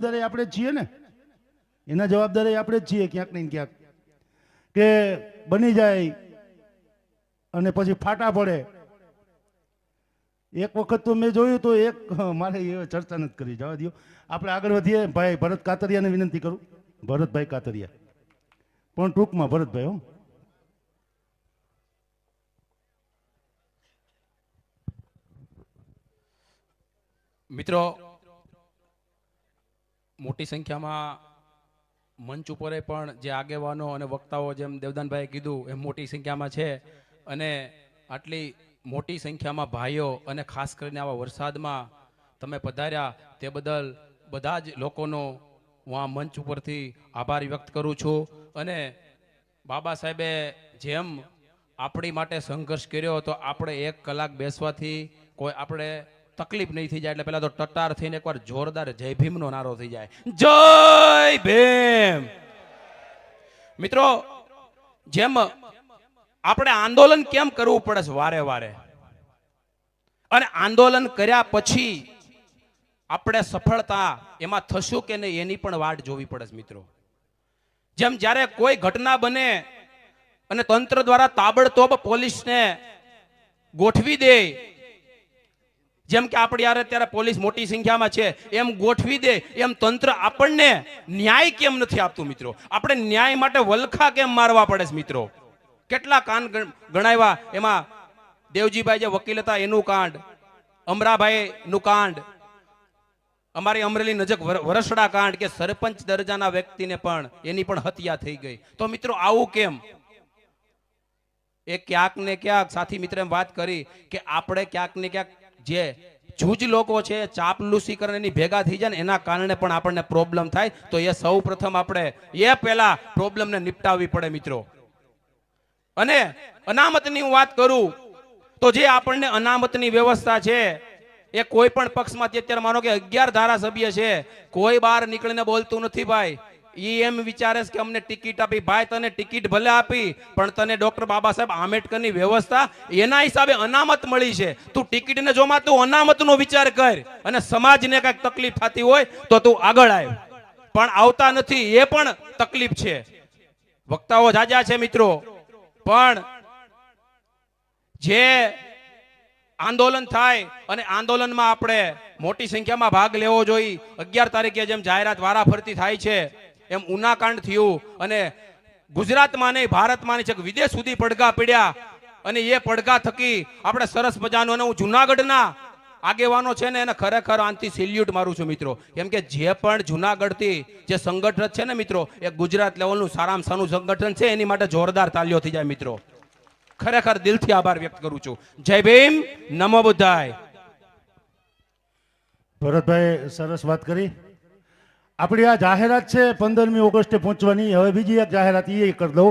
જવાબદારી આપણે છીએ ને? એના જવાબદારી આપણે જ છીએ ક્યાંક ને ક્યાંક. કે બની જાય અને પછી ફાટા પડે. એક વખત તો મેં જોયું તો એક, મારે એ ચર્ચા નથી કરી, જવા દો આપણે આગળ વધીએ. ભાઈ, ભરત કાતરિયાને વિનંતી કરું. ભરતભાઈ કાતરિયા. પણ ટૂંકમાં ભરતભાઈ, હો. મિત્રો મોટી સંખ્યામાં મંચ ઉપરે પણ જે આગેવાનો અને વક્તાઓ જેમ દેવદાનભાઈએ કીધું એમ મોટી સંખ્યામાં છે. અને આટલી મોટી સંખ્યામાં ભાઈઓ અને ખાસ કરીને આવા વરસાદમાં તમે પધાર્યા, તે બદલ બધા જ લોકોનો હું આ મંચ ઉપરથી આભાર વ્યક્ત કરું છું. અને બાબા સાહેબે જેમ આપણી માટે સંઘર્ષ કર્યો, તો આપણે એક કલાક બેસવાથી કોઈ આપણે તકલીફ નહીં થઈ જાય એટલે પેલા તો ટટાર થઈને એકવાર જોરદાર જય ભીમનો નારો થઈ જાય. જય ભીમ! મિત્રો, જેમ આપણે આંદોલન કેમ કરવું પડે છે વારે વારે? અને આંદોલન કર્યા પછી આપણે સફળતા એમાં થશું કે નહીં એની પણ વાટ જોવી પડે છે મિત્રો. જેમ જ્યારે કોઈ ઘટના બને અને તંત્ર દ્વારા તાબડતોબ પોલીસને ગોઠવી દે જેમ કે આપણે યાર અત્યારે પોલીસ મોટી સંખ્યામાં છે, એમ ગોઠવી દે, એમ તંત્ર આપણને ન્યાય કેમ નથી આપતું મિત્રો? આપણે ન્યાય માટે વલખા કેમ મારવા પડે છે મિત્રો? કેટલા ગણ- ગણાવ્યા? એમાં દેવજીભાઈ જે વકીલ હતા, એનું કાંડ અમરાભાઈ નું કાંડ, અમારી અમરેલી નજીક વર- વરસડા કાંડ કે સરપંચ દરજાના વ્યક્તિને પણ, એની પણ હત્યા થઈ ગઈ. તો મિત્રો આવું કેમ? એ ક્યાંક ને ક્યાંક, સાથી મિત્ર વાત કરી કે આપણે ક્યાંક ને ક્યાંક જે જૂજ લોકો છે ચાપલુસી કરીને એની ભેગા થઈ જાય ને એના કારણે પણ આપણને પ્રોબ્લેમ થાય. તો એ સૌ પ્રથમ આપણે એ પહેલા પ્રોબ્લેમને નિપટાવવી પડે મિત્રો. અને અનામતની હું વાત કરું, તો જે આપણને અનામતની વ્યવસ્થા છે, એ કોઈ પણ પક્ષમાંથી, અત્યારે માનો કે અગિયાર ધારાસભ્ય છે, કોઈ બહાર નીકળીને બોલતું નથી ભાઈ. ઈ એમ વિચારે કે અમને ટિકિટ આપી. ભાઈ, તને ટિકિટ ભલે આપી, પણ તને ડોક્ટર બાબા સાહેબ આંબેડકરની વ્યવસ્થા એના હિસાબે અનામત મળી છે. તું ટિકિટને જોમાં તું અનામતનો વિચાર કર અને સમાજને કાંઈક તકલીફ થતી હોય તો તું આગળ આવ પણ આવતા નથી, એ પણ તકલીફ છે. વક્તાઓ જાજા છે મિત્રો. પણ જે આંદોલન થાય અને આંદોલનમાં આપણે મોટી સંખ્યામાં ભાગ લેવો જોઈએ. અગિયાર તારીખે જેમ જાહેરાત વારાફરતી થાય છે એમ ઉનાકાંડ થયું અને ગુજરાતમાં નહીં, ભારતમાં નહીં વિદેશ સુધી પડઘા પીડ્યા અને એ પડઘા થકી આપણે સરસ મજાનું અને હું જુનાગઢના આગેવાનો છે ને એને ખરેખર આનથી સેલ્યુટ મારું છું મિત્રો. કેમ કે જે પણ જુનાગઢથી જે સંગઠન છે ને મિત્રો, એ ગુજરાત લેવલનું સારામાં સારું સંગઠન છે, એની માટે જોરદાર તાલીઓ થઈ જાય મિત્રો. ખરેખર દિલથી આભાર વ્યક્ત કરું છું. જય ભીમ, નમો બુદ્ધાય. ભરતભાઈ, સરસ વાત કરી. આપણી આ જાહેરાત છે પંદરમી ઓગસ્ટે પહોંચવાની. હવે બીજી એક જાહેરાત એ કરી દઉં